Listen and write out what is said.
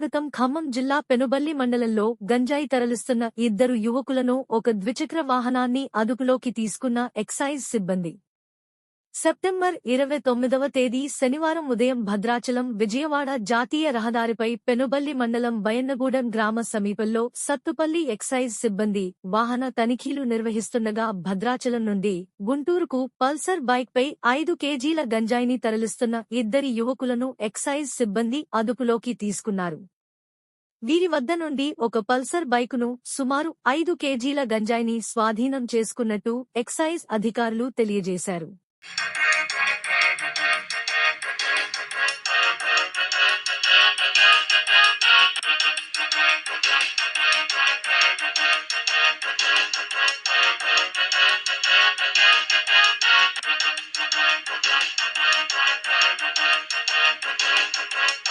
స్వాగతం ఖమ్మం జిల్లా పెనుబల్లి మండలంలో గంజాయి తరలిస్తున్న ఇద్దరు యువకులను ఒక ద్విచక్ర వాహనాన్ని అదుపులోకి తీసుకున్న ఎక్సైజ్ సిబ్బంది. సెప్టెంబర్ ఇరవై తొమ్మిదవ తేదీ శనివారం ఉదయం భద్రాచలం విజయవాడ జాతీయ రహదారిపై పెనుబల్లి మండలం బయన్నగూడెం గ్రామ సమీపంలో సత్తుపల్లి ఎక్సైజ్ సిబ్బంది వాహన తనిఖీలు నిర్వహిస్తుండగా భద్రాచలం నుండి గుంటూరుకు పల్సర్ బైక్పై ఐదు కేజీల గంజాయిని తరలిస్తున్న ఇద్దరి యువకులను ఎక్సైజ్ సిబ్బంది అదుపులోకి తీసుకున్నారు. వీరి వద్ద నుండి ఒక పల్సర్ బైకును సుమారు ఐదు కేజీల గంజాయిని స్వాధీనం చేసుకున్నట్టు ఎక్సైజ్ అధికారులు తెలియజేశారు. Thank you.